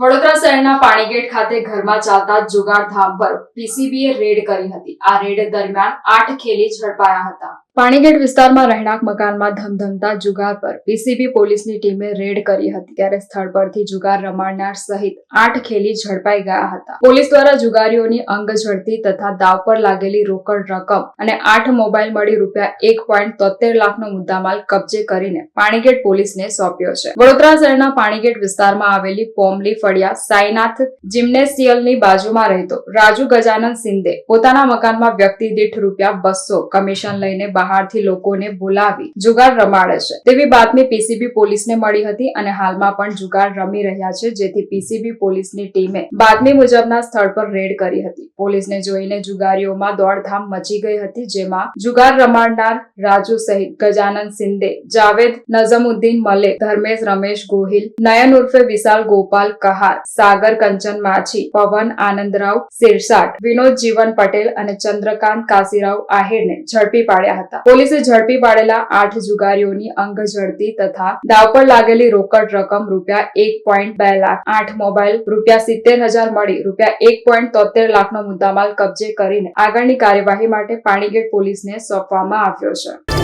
વડોદરા શહેરના પાણીગેટ ખાતે ઘરમાં ચાલતા જુગાર ધામ પર પીસીબીએ રેડ કરી હતી. આ રેડ દરમિયાન આઠ ખેલી ઝડપાયા હતા. પાણીગેટ વિસ્તારમાં રહેણાંક મકાનમાં ધમધમતા જુગાર પર પીસીબી પોલીસની ટીમે રેડ કરી હતી ત્યારે સ્થળ પરથી જુગાર રમાડનાર સહિત આઠ ખેલી ઝડપાઈ ગયા હતા. પોલીસ દ્વારા જુગારીઓની અંગ ઝડપી તથા દાવ પર લાગેલી રોકડ રકમ અને આઠ મોબાઈલ મળી રૂપિયા એક પોઈન્ટ તોતેર લાખનો મુદ્દામાલ કબજે કરીને પાણીગેટ પોલીસને સોંપ્યો છે. વડોદરા શહેરના પાણીગેટ વિસ્તારમાં આવેલી પોમલી ફળિયા સાઈનાથ જિમ્નેશિયલની બાજુમાં રહેતો રાજુ ગજાનંદ સિંદે પોતાના મકાનમાં વ્યક્તિ દીઠ રૂપિયા બસો કમિશન લઈને બહારથી લોકોને બોલાવી જુગાર રમાડે છે. તેવી બાતમી પીસીબી પોલીસને મળી હતી અને હાલમાં પણ જુગાર રમી રહ્યા છે, જેથી પીસીબી પોલીસની ટીમે બાતમી મુજબના સ્થળ પર રેડ કરી હતી. પોલીસને જોઈને જુગારીઓમાં દોડધામ મચી ગઈ હતી, જેમાં જુગાર રમાડનાર રાજુ સહિત ગજાનંદ સિંદે જાવેદ નઝમુદ્દીન મલે ધર્મેશ રમેશ ગોહિલ, નયન ઉર્ફે વિશાલ ગોપાલ કહાર, સાગર કંચન માછી, પવન આનંદરાવ સિરસાટ વિનોદ જીવન પટેલ અને ચંદ્રકાંત કાશીરાવ આહિરને ઝડપી પાડ્યા હતા. પોલીસે ઝડપી પાડેલા આઠ જુગારીઓની અંગ ઝડપી તથા દાવ પર લાગેલી રોકડ રકમ રૂપિયા એક પોઈન્ટ બે લાખ આઠ મોબાઈલ રૂપિયા સિત્તેર હજાર મળી રૂપિયા એક પોઈન્ટ તોતેર લાખનો મુદ્દામાલ કબજે કરીને આગળની કાર્યવાહી માટે પાણીગેટ પોલીસને સોંપવામાં આવ્યો છે.